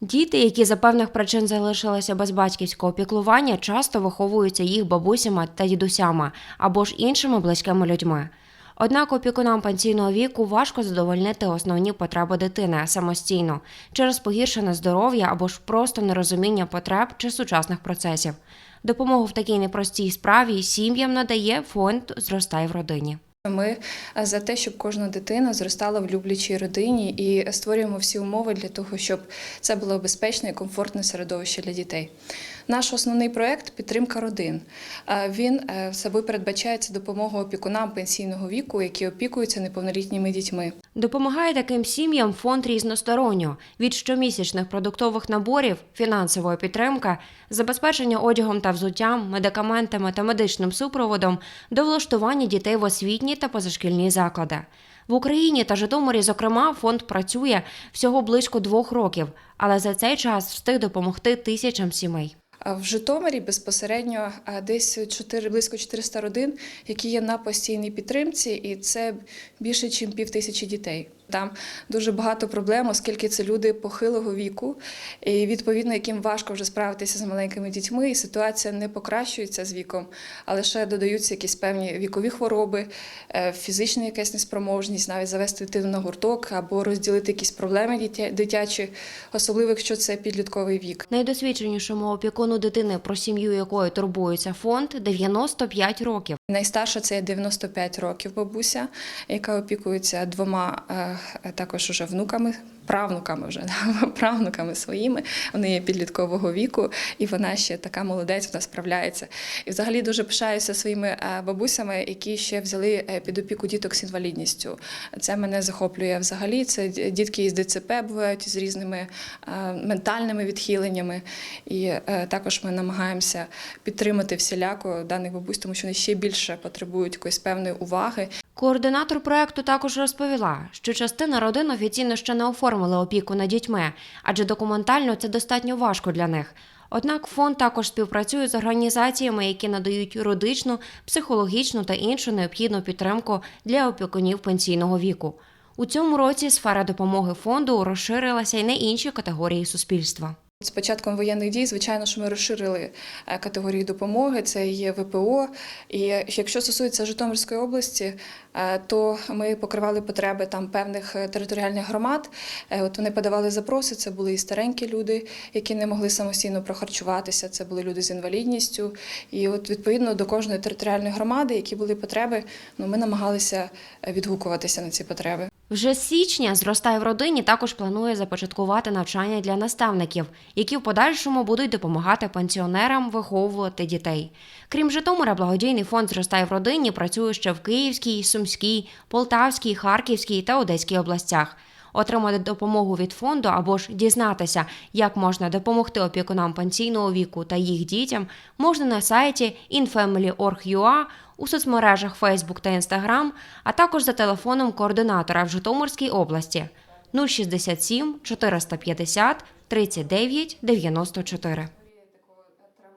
Діти, які за певних причин залишилися без батьківського піклування, часто виховуються їх бабусями та дідусями або ж іншими близькими людьми. Однак опікунам пенсійного віку важко задовольнити основні потреби дитини самостійно через погіршене здоров'я або ж просто нерозуміння потреб чи сучасних процесів. Допомогу в такій непростій справі сім'ям надає фонд Зростай в родині. Ми е, за те, щоб кожна дитина зростала в люблячій родині і створюємо всі умови для того, щоб це було безпечне і комфортне середовище для дітей. Наш основний проект підтримка родин. Е, Він е, собою передбачається допомогу опікунам пенсійного віку, які опікуються неповнолітніми дітьми. Допомагає таким сім'ям фонд різносторонньо від щомісячних продуктових наборів, фінансової підтримки, забезпечення одягом та взуттям, медикаментами та медичним супроводом до влаштування дітей в освітні та позашкільні заклади. В Україні та Житомирі, зокрема, фонд працює всього близько двох років, але за цей час встиг допомогти тисячам сімей. В Житомирі безпосередньо десь 4, близько 400 родин, які є на постійній підтримці, і це більше, ніж пів тисячі дітей. Там дуже багато проблем, оскільки це люди похилого віку, і відповідно, яким важко вже справитися з маленькими дітьми, і ситуація не покращується з віком, а лише додаються якісь певні вікові хвороби, е, фізична якась неспроможність, навіть завести дитину на гурток або розділити якісь проблеми дитячі, особливо якщо це підлітковий вік. Найдосвідченішому опікуну дитини, про сім'ю якої турбується фонд, 95 років. Найстарша це 95 років бабуся, яка опікується двома е, також уже внуками. Правнуками вже правнуками своїми, вони є підліткового віку, і вона ще така молодець, вона справляється. І взагалі дуже пишаюся своїми е, бабусями, які ще взяли е, під опіку діток з інвалідністю. Це мене захоплює взагалі. Це дітки із ДЦП бувають з різними е, ментальними відхиленнями. І також ми намагаємося підтримати всіляко даних бабусь, тому що вони ще більше потребують якоїсь певної уваги. Координатор проекту також розповіла, що частина родин офіційно ще не оформили опіку над дітьми, адже документально це достатньо важко для них. Однак фонд також співпрацює з організаціями, які надають юридичну, психологічну та іншу необхідну підтримку для опікунів пенсійного віку. У цьому році сфера допомоги фонду розширилася й на інші категорії суспільства. З початком воєнних дій, звичайно, що ми розширили е, категорії допомоги. Це є ВПО. І якщо стосується Житомирської області, е, то ми покривали потреби там певних е, територіальних громад. От вони подавали запроси. Це були і старенькі люди, які не могли самостійно прохарчуватися. Це були люди з інвалідністю. І от відповідно до кожної територіальної громади, які були потреби, ну ми намагалися відгукуватися на ці потреби. Вже з січня зростає в родині також планує започаткувати навчання для наставників, які в подальшому будуть допомагати пенсіонерам виховувати дітей. Крім Житомира, благодійний фонд зростає в родині працює ще в Київській, Сумській, Полтавській, Харківській та Одеській областях. Отримати допомогу від фонду або ж дізнатися, як можна допомогти опікунам пенсійного віку та їх дітям, можна на сайті infamily.org.ua, у соцмережах Facebook та Instagram, а також за телефоном координатора в Житомирській області 067 450 39 94.